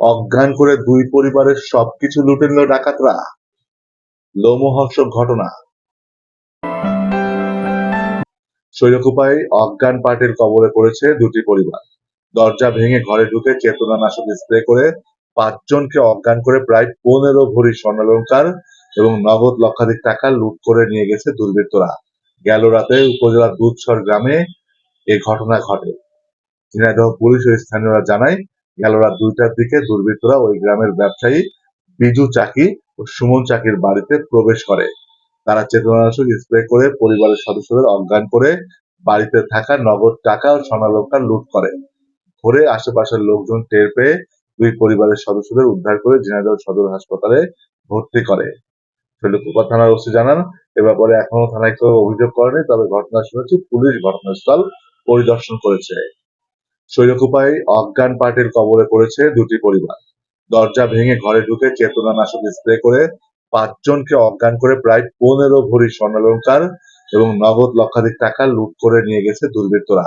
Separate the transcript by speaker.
Speaker 1: অজ্ঞান করে দুই পরিবারের সবকিছু লুটে নিল ডাকাতরা। লোমহর্ষক ঘটনা। শৈলকুপায় অজ্ঞান পার্টির কবলে পড়েছে দুটি পরিবার। দরজা ভেঙে ঘরে ঢুকে চেতনানাশক স্প্রে করে পাঁচজনকে অজ্ঞান করে প্রায় পনেরো ভরি স্বর্ণালঙ্কার এবং নগদ লক্ষাধিক টাকা লুট করে নিয়ে গেছে দুর্বৃত্তরা। গেল রাতে উপজেলার দুধসর গ্রামে এ ঘটনা ঘটে। ঝিনাইদহ পুলিশ ও স্থানীয়রা জানায় গেল রাত দুইটার দিকে দুর্বৃত্তরা ওই গ্রামের ব্যবসায়ী বিজু চাকি ও সুমন চাকির বাড়িতে প্রবেশ করে। তারা চেতনানাশক স্প্রে করে পরিবারের সদস্যদের অজ্ঞান করে বাড়িতে থাকা নগদ টাকা ও স্বর্ণালঙ্কার লুট করে। ভোরে আশেপাশের লোকজন টের পেয়ে দুই পরিবারের সদস্যদের উদ্ধার করে ঝিনাইদহ সদর হাসপাতালে ভর্তি করে। শৈলকুপা থানার ওসি জানান, এ ব্যাপারে এখনও থানায় কেউ অভিযোগ করেনি, তবে ঘটনা শুনেছি পুলিশ ঘটনাস্থল পরিদর্শন করেছে। শৈলকুপায় অজ্ঞান পার্টির কবলে পড়েছে দুটি পরিবার। দরজা ভেঙে ঘরে ঢুকে চেতনা চেতনানাশক স্প্রে করে পাঁচজনকে অজ্ঞান করে প্রায় পনেরো ভরি স্বর্ণালঙ্কার এবং নগদ লক্ষাধিক টাকা লুট করে নিয়ে গেছে দুর্বৃত্তরা।